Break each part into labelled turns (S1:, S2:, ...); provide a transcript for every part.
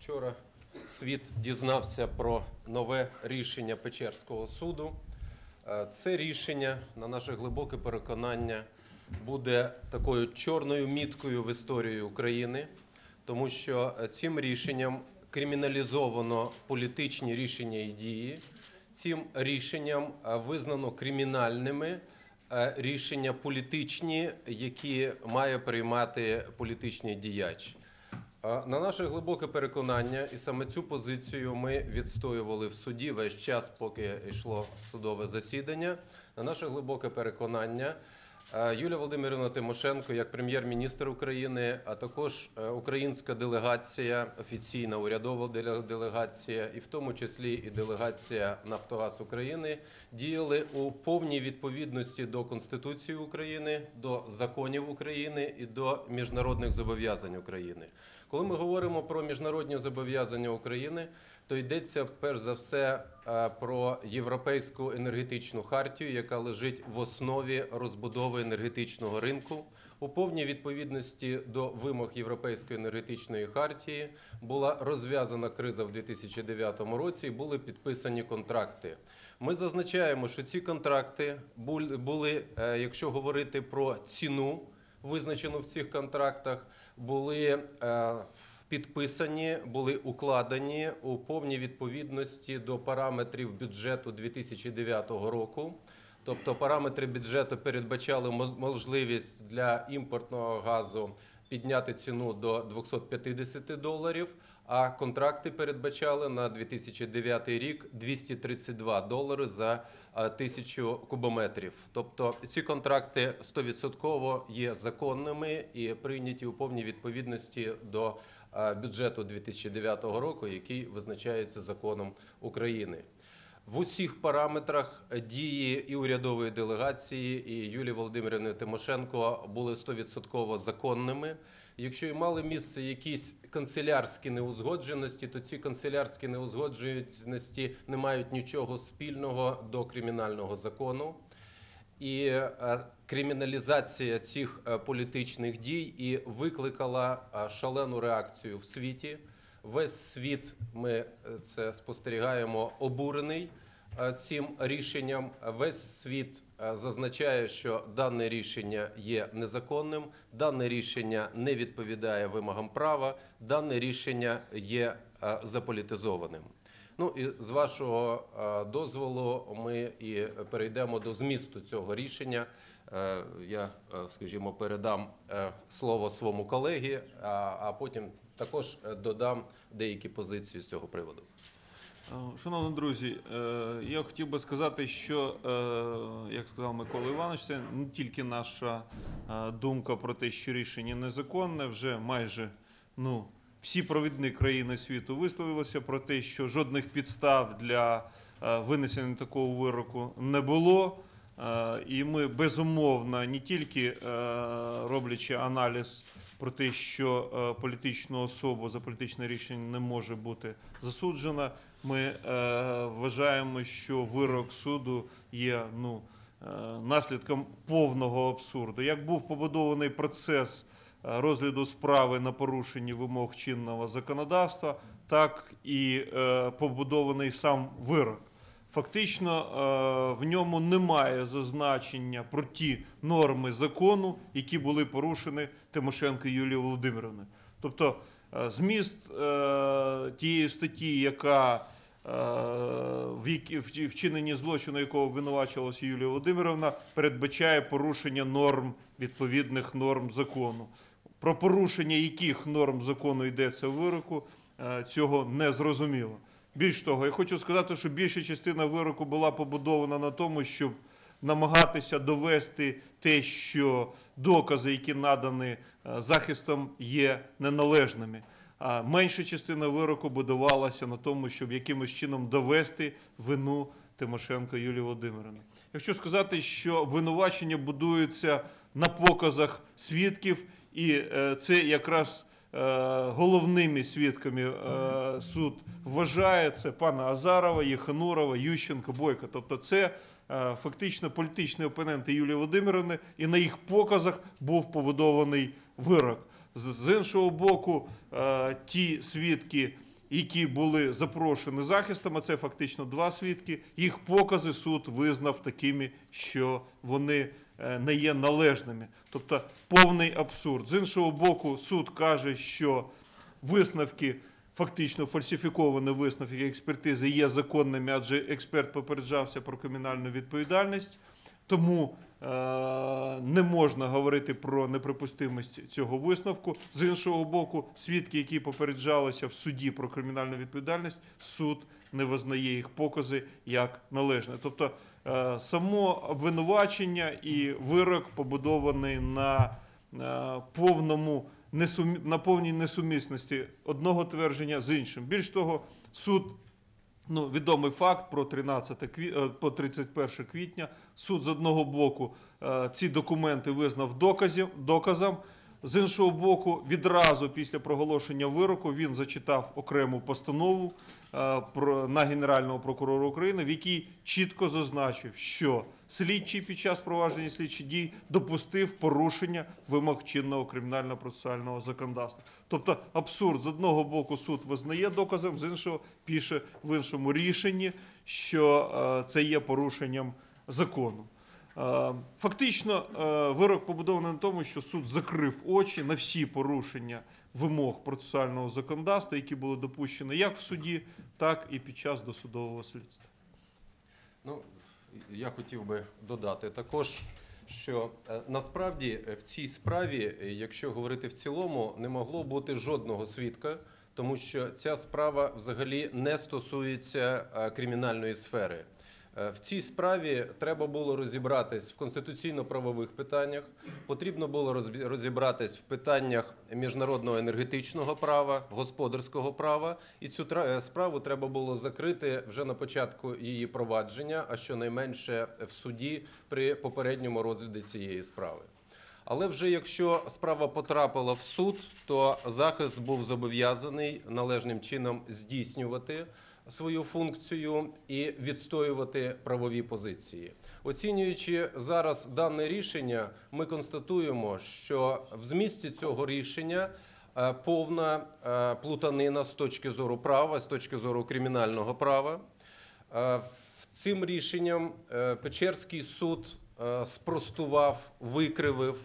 S1: Вчора світ дізнався про нове рішення Печерського суду. Е, Це рішення, на наше глибоке переконання, буде такою чорною міткою в історії України, тому що е, цим рішенням криміналізовано політичні рішення і дії. Цим рішенням е, визнано кримінальними рішення політичні, які має приймати політичний діяч. На наше глибоке переконання, і саме цю позицію ми відстоювали в суді весь час, поки йшло судове засідання. На наше глибоке переконання, е, Юлія Володимирівна Тимошенко, як прем'єр-міністр України, а також е, українська делегація, офіційна урядова деле- делегація, і в тому числі і делегація Нафтогаз України, діяли у повній відповідності до Конституції України, до законів України і до міжнародних зобов'язань України. Коли ми говоримо про міжнародні зобов'язання України, то йдеться перш за все е, про європейську енергетичну хартію, яка лежить в основі розбудови енергетичного ринку. У повній відповідності до вимог Європейської енергетичної хартії була розв'язана криза в 2009 році і були підписані контракти. Ми зазначаємо, що ці контракти були, е, якщо говорити про ціну, визначену в цих контрактах, були е, підписані, були укладені у повній відповідності до параметрів бюджету 2009 року. Тобто параметри бюджету передбачали мо- можливість для імпортного газу підняти ціну до 250 доларів, а контракти передбачали на 2009 рік 232 долари за е, тисячу кубометрів. Тобто ці контракти 100% є законними і прийняті у повній відповідності до е, бюджету 2009 року, який визначається законом України. В усіх параметрах дії і урядової делегації, і Юлії Володимирівни Тимошенко були 100% законними. Якщо і мали місце якісь канцелярські неузгодженості, то ці канцелярські неузгодженості не мають нічого спільного до кримінального закону. І е, криміналізація цих е, політичних дій і викликала е, шалену реакцію в світі. Весь світ ми це спостерігаємо обурений цим рішенням. Весь світ е, зазначає, що дане рішення є незаконним, дане рішення не відповідає вимогам права, дане рішення є е, заполітизованим. Ну і з вашого е, дозволу ми і перейдемо до змісту цього рішення. Е, Я, е, скажімо, передам е, слово своєму колеги, а, потім також е, додам деякі позиції з цього приводу.
S2: Е, Шановні друзі, е, я хотів би сказати, що, е, як сказав Микола Іванович, це не тільки наша думка про те, що рішення незаконне, вже майже ну, всі провідні країни світу висловилися про те, що жодних підстав для винесення такого вироку не було. І ми безумовно не тільки роблячи аналіз про те, що політичну особу за політичне рішення не може бути засуджена, ми е, вважаємо, що вирок суду є ну, е, наслідком повного абсурду. Як був побудований процес е, розгляду справи на порушенні вимог чинного законодавства, так і е, побудований сам вирок. Фактично е, в ньому немає зазначення про ті норми закону, які були порушені Тимошенко Юлією Володимировною. Тобто зміст е, тієї статті, яка е, в вчиненні злочину, якого обвинувачувалася Юлія Володимировна, передбачає порушення норм відповідних норм закону. Про порушення яких норм закону йдеться в вироку, е, цього не зрозуміло. Більш того, я хочу сказати, що більша частина вироку була побудована на тому, щоб намагатися довести те, що докази, які надані е, захистом, є неналежними. А менша частина вироку будувалася на тому, щоб якимось чином довести вину Тимошенко Юлії Володимирівни. Якщо сказати, що обвинувачення будуються на показах свідків, і е, це якраз е, головними свідками е, суд вважає це пана Азарова, Єханурова, Ющенко, Бойко. Тобто це е, фактично політичні опоненти Юлії Володимирівни, і на їх показах був побудований вирок. З з іншого боку, е, ті свідки, які були запрошені захистом, а це фактично два свідки, їх покази суд визнав такими, що вони е, не є належними. Тобто повний абсурд. З іншого боку, суд каже, що висновки. Фактично фальсифіковані висновки експертизи є законними, адже експерт попереджався про кримінальну відповідальність. Тому е, не можна говорити про неприпустимість цього висновку. З іншого боку, свідки, які попереджалися в суді про кримінальну відповідальність, суд не визнає їх покази як належне. Тобто е, само обвинувачення і вирок побудований на е, повному несумі... на повній несумісності одного твердження з іншим. Більш того, суд ну, відомий факт про 13 кві... е, по 31 квітня. Суд з одного боку е, ці документи визнав доказів, доказом. З іншого боку, відразу після проголошення вироку він зачитав окрему постанову е, на Генерального прокурора України, в якій чітко зазначив, що слідчий під час провадження слідчих дій допустив порушення вимог чинного кримінально-процесуального законодавства. Тобто абсурд з одного боку суд визнає доказом, з іншого пише в іншому рішенні, що е, це є порушенням закону. Е, Фактично, е, вирок побудований на тому, що суд закрив очі на всі порушення вимог процесуального законодавства, які були допущені як в суді, так і під час досудового слідства.
S1: Ну, я хотів би додати також, що е, насправді в цій справі, якщо говорити в цілому, не могло бути жодного свідка, тому що ця справа взагалі не стосується кримінальної сфери. Е, В цій справі треба було розібратись в конституційно-правових питаннях, потрібно було розібратись в питаннях міжнародного енергетичного права, господарського права, і цю е, справу треба було закрити вже на початку її провадження, а щонайменше в суді при попередньому розгляді цієї справи. Але вже якщо справа потрапила в суд, то захист був зобов'язаний належним чином здійснювати свою функцію і відстоювати правові позиції. Оцінюючи зараз дане рішення, ми констатуємо, що в змісті цього рішення е, повна е, плутанина з точки зору права, з точки зору кримінального права. Е, Цим рішенням Печерський суд спростував, викривив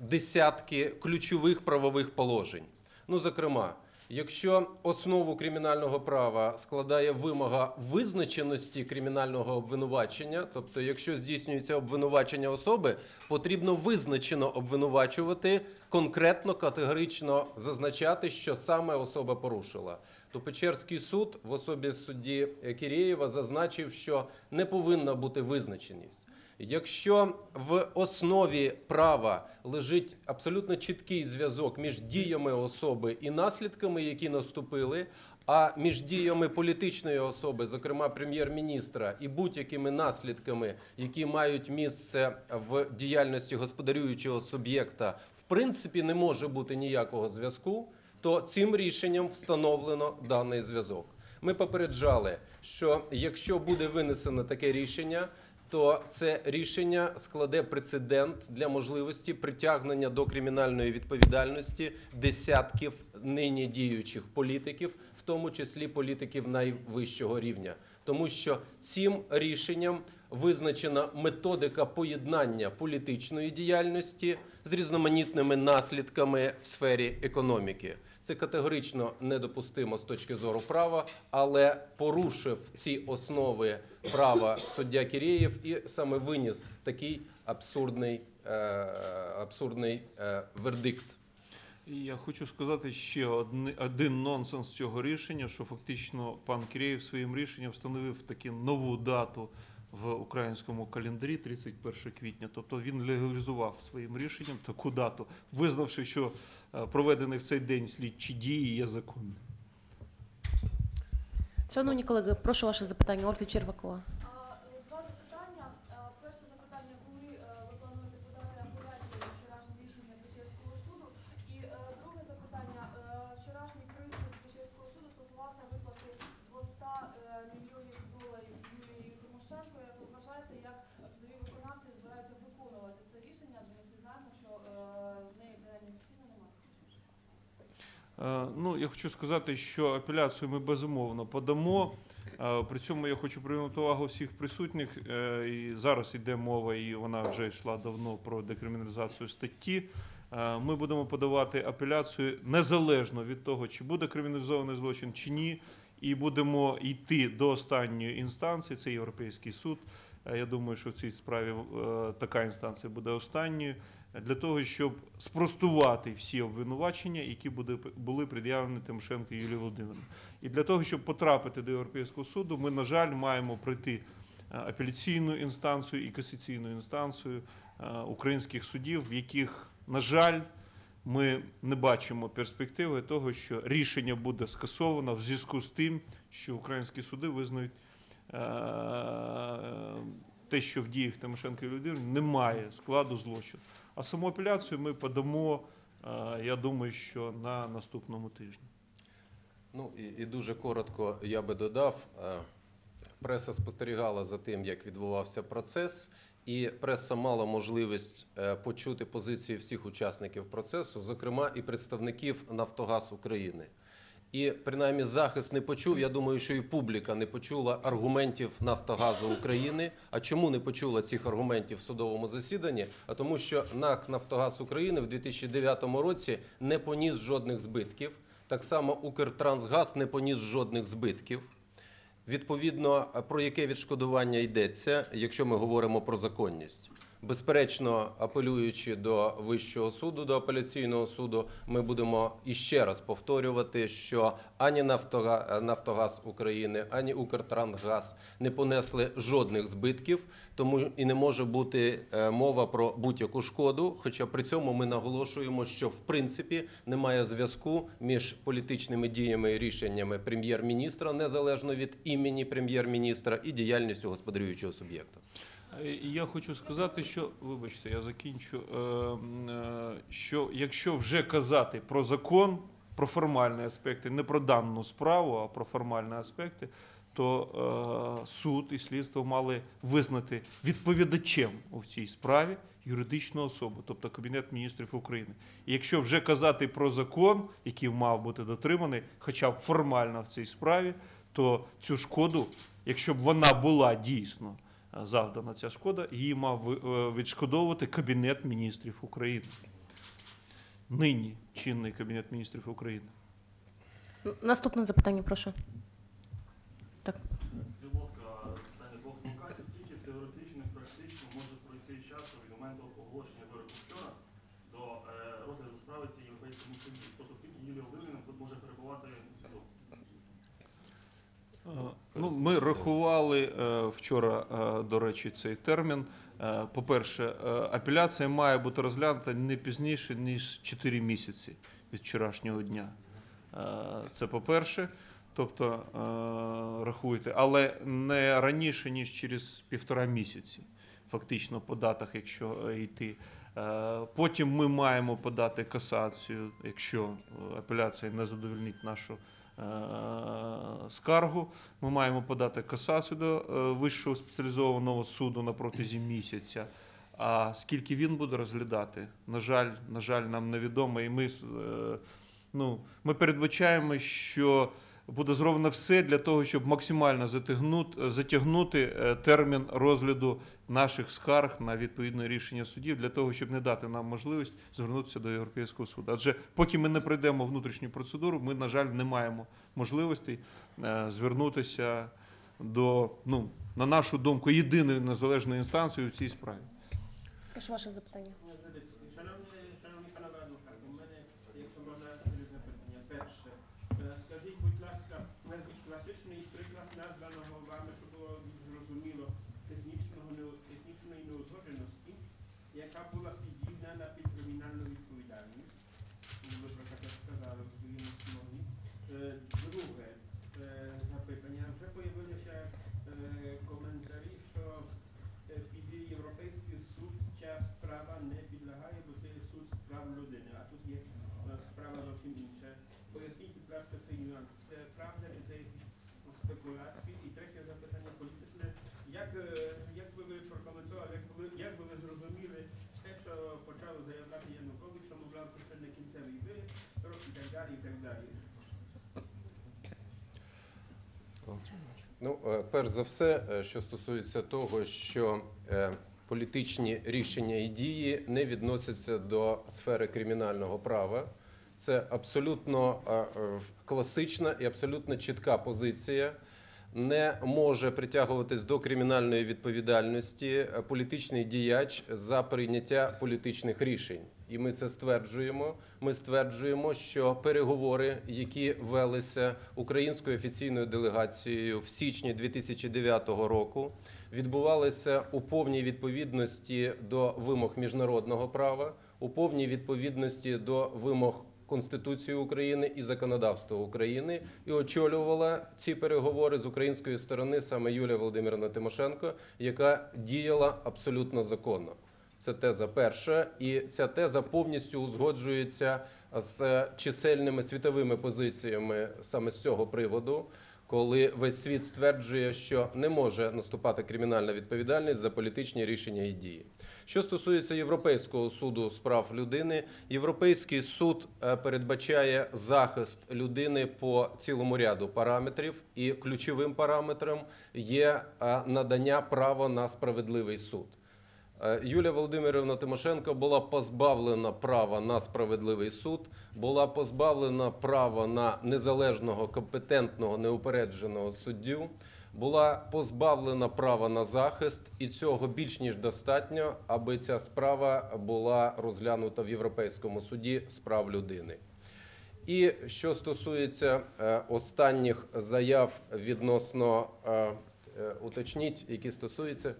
S1: десятки ключових правових положень. Ну, зокрема, якщо основу кримінального права складає вимога визначеності кримінального обвинувачення, тобто, якщо здійснюється обвинувачення особи, потрібно визначено обвинувачувати, конкретно категорично зазначати, що саме особа порушила. То Печерський суд в особі судді Кірєєва зазначив, що не повинна бути визначеність. Якщо в основі права лежить абсолютно чіткий зв'язок між діями особи і наслідками, які наступили, а між діями політичної особи, зокрема прем'єр-міністра, і будь-якими наслідками, які мають місце в діяльності господарюючого суб'єкта, в принципі не може бути ніякого зв'язку, то цим рішенням встановлено даний зв'язок. Ми попереджали, що якщо буде винесено таке рішення, то це рішення складе прецедент для можливості притягнення до кримінальної відповідальності десятків нині діючих політиків, в тому числі політиків найвищого рівня, тому що цим рішенням визначена методика поєднання політичної діяльності з різноманітними наслідками в сфері економіки. Це категорично недопустимо з точки зору права, але порушив ці основи права суддя Кірєєв і саме виніс такий абсурдний, абсурдний вердикт.
S2: Я хочу сказати ще один нонсенс цього рішення, що фактично пан Кирєєв своїм рішенням встановив таки нову дату в українському календарі 31 квітня. Тобто він легалізував своїм рішенням таку дату, визнавши, що е, проведений в цей день слідчі дії є законним.
S3: Шановні колеги, прошу ваше запитання. Ольга Червакова.
S4: А, е, Два запитання. Е, Перше запитання, коли е, ви плануєте подати апеляцію на вчорашнє рішення Печерського суду? І е, друге запитання. Е, Вчорашній присуд Печерського суду стосувався виплати 200 е, мільйонів доларів Юлії Тимошенко. Як ви вважаєте, як судові виконавці збираються виконувати це рішення? Адже ми всі знаємо, що е, в неї принаймні офіційно немає.
S2: Е, Ну, я хочу сказати, що апеляцію ми безумовно подамо. Е, При цьому я хочу привернути увагу всіх присутніх. е, І зараз йде мова, і вона вже йшла давно про декриміналізацію статті. Е, Ми будемо подавати апеляцію незалежно від того, чи буде криміналізований злочин чи ні. І будемо йти до останньої інстанції, це Європейський суд. Е, Я думаю, що в цій справі е, така інстанція буде останньою для того, щоб спростувати всі обвинувачення, які були пред'явлені Тимошенко Юлії Володимирівні. І для того, щоб потрапити до Європейського суду, ми, на жаль, маємо пройти е, апеляційну інстанцію і касаційну інстанцію е, українських судів, в яких, на жаль, ми не бачимо перспективи того, що рішення буде скасовано в зв'язку з тим, що українські суди визнають е, те, що в діях Тимошенко і Володимирівни немає складу злочину. А саму апеляцію ми подамо, е, я думаю, що на наступному тижні.
S1: Ну і, і дуже коротко я би додав. е, Преса спостерігала за тим, як відбувався процес, і преса мала можливість е, почути позиції всіх учасників процесу, зокрема і представників Нафтогаз України. І принаймні захист не почув. Я думаю, що і публіка не почула аргументів Нафтогазу України. А чому не почула цих аргументів в судовому засіданні? А тому, що НАК Нафтогаз України в 2009 році не поніс жодних збитків. Так само Укртрансгаз не поніс жодних збитків. Відповідно, про яке відшкодування йдеться, якщо ми говоримо про законність? Безперечно, апелюючи до Вищого суду, до апеляційного суду, ми будемо іще раз повторювати, що ані «Нафтога- Нафтогаз України, ані Укртрансгаз не понесли жодних збитків, тому і не може бути е, мова про будь-яку шкоду. Хоча при цьому ми наголошуємо, що в принципі немає зв'язку між політичними діями і рішеннями прем'єр-міністра, незалежно від імені прем'єр-міністра, і діяльністю господарюючого суб'єкта.
S2: Е, Я хочу сказати, що вибачте, я закінчу. е, е, Що якщо вже казати про закон, про формальні аспекти, не про дану справу, а про формальні аспекти, то суд і слідство мали визнати відповідачем у цій справі юридичну особу, тобто Кабінет міністрів України. І якщо вже казати про закон, який мав бути дотриманий, хоча б формально в цій справі, то цю шкоду, якщо б вона була дійсно завдана ця шкода, її мав ви- е, відшкодовувати Кабінет міністрів України. Нині чинний Кабінет міністрів України.
S3: Наступне запитання, прошу. Так.
S5: Будь ласка, питання по адвокаті, скільки теоретично і практично може пройти часу від моменту оголошення вироку вчора до е, розгляду справи цієї європейському суді? Тобто скільки Юлія Володимирівна тут може перебувати в СІЗО?
S2: Е, Ну, ми рахували е, вчора, е, до речі, цей термін. Е, По-перше, апеляція має бути розглянута не пізніше, ніж 4 місяці від вчорашнього дня. Це по-перше. Тобто рахуйте, але не раніше, ніж через півтора місяці, фактично по датах, якщо йти. Потім ми маємо подати касацію, якщо апеляція не задовольнить нашу скаргу. Ми маємо подати касацію до е, Вищого спеціалізованого суду на протязі місяця. А скільки він буде розглядати, на жаль, на жаль, нам невідомо. І ми, е, ну, ми передбачаємо, що буде зроблено все для того, щоб максимально затягнути, затягнути е, термін розгляду наших скарг на відповідне рішення судів, для того, щоб не дати нам можливість звернутися до Європейського суду. Адже поки ми не пройдемо внутрішню процедуру, ми, на жаль, не маємо можливості е, звернутися до, ну, на нашу думку, єдиної незалежної інстанції у цій справі.
S3: Прошу ваше запитання.
S6: Шановні, шановні панове адвокати, у мене, якщо можна, три запитання. Перше, е, скажіть, будь ласка, назвіть класичний приклад названого вами, щоб було зрозуміло, технічного, не- технічної неузгодженості, яка була під'єднана під кримінальну відповідальність. Ну, Ви про таке сказали у своєму слові. Е, Друге е, запитання. Вже появилися е, коментарі, що е, під Європейський суд ця справа не підлягає, бо це є суд з прав людини, а тут є е, справа зовсім інша. Поясніть, будь ласка, цей нюанс. Це правда чи це якісь спекуляції? І третє запитання політичне. Як, е, як би ви прокоментували, як би як би ви зрозуміли все, що почав заявляти Янукович, що мовляв, це ще не кінцевий ви, і так далі, і так далі.
S1: Ну, е, перш за все, е, що стосується того, що політичні рішення і дії не відносяться до сфери кримінального права. Це абсолютно класична і абсолютно чітка позиція. Не може притягуватись до кримінальної відповідальності е, політичний діяч за прийняття політичних рішень. І ми це стверджуємо. Ми стверджуємо, що переговори, які велися українською офіційною делегацією в січні 2009 року, відбувалися у повній відповідності до вимог міжнародного права, у повній відповідності до вимог Конституції України і законодавства України, і очолювала ці переговори з української сторони саме Юлія Володимирівна Тимошенко, яка діяла абсолютно законно. Це теза перша, і ця теза повністю узгоджується з чисельними світовими позиціями саме з цього приводу, коли весь світ стверджує, що не може наступати кримінальна відповідальність за політичні рішення і дії. Що стосується Європейського суду з прав людини, Європейський суд е, передбачає захист людини по цілому ряду параметрів, і ключовим параметром є е, надання права на справедливий суд. Е, Юлія Володимирівна Тимошенко була позбавлена права на справедливий суд, була позбавлена права на незалежного, компетентного, неупередженого суддю, була позбавлена права на захист, і цього більш ніж достатньо, аби ця справа була розглянута в Європейському суді з прав людини. І що стосується е, останніх заяв відносно е, е, уточніть, які стосуються.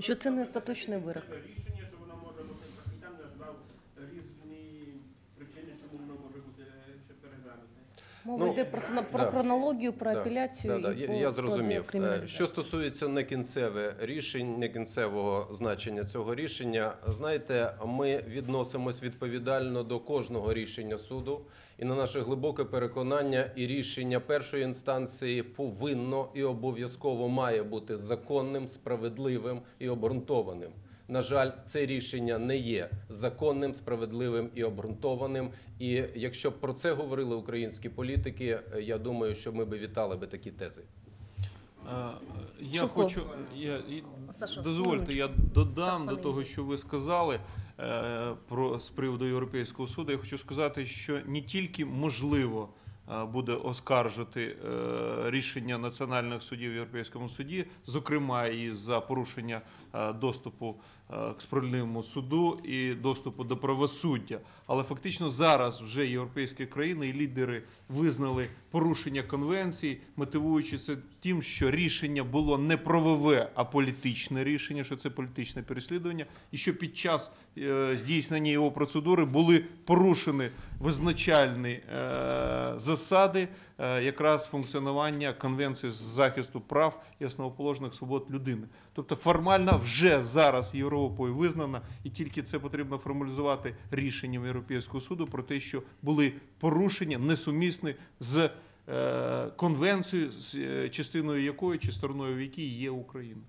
S3: Що це не остаточний вирок.
S6: це Рішення, що воно може бути, і там назвав різні причини, чому воно може бути ще переглянуте.
S3: Мова
S1: Ну,
S3: йде про, про
S1: да.
S3: хронологію, про
S1: Да,
S3: апеляцію.
S1: Да, да,
S3: і
S1: я, я зрозумів. Е. Що стосується некінцеве рішень, некінцевого значення цього рішення, знаєте, ми відносимось відповідально до кожного рішення суду, і на наше глибоке переконання, і рішення першої інстанції повинно і обов'язково має бути законним, справедливим і обґрунтованим. На жаль, це рішення не є законним, справедливим і обґрунтованим. І якщо б про це говорили українські політики, е, я думаю, що ми би вітали би такі тези.
S2: Я
S3: Чухло.
S2: хочу, я, і-
S3: Саша,
S2: дозвольте, я додам
S3: Так,
S2: до того, що ви сказали е, про з приводу Європейського суду. Я хочу сказати, що не тільки можливо е, буде оскаржити е, рішення національних судів в Європейському суді, зокрема і за порушення е, доступу к справедливому суду і доступу до правосуддя. Але фактично зараз вже європейські країни і лідери визнали порушення конвенції, мотивуючи це тим, що рішення було не правове, а політичне рішення, що це політичне переслідування, і що під час е, здійснення його процедури були порушені визначальні е, засади е, якраз функціонування конвенції з захисту прав і основоположних свобод людини. Тобто формально вже зараз Європою визнана, і тільки це потрібно формалізувати рішенням Європейського суду про те, що були порушення несумісні з е, конвенцією, з е, частиною якої чи стороною в якій є Україна.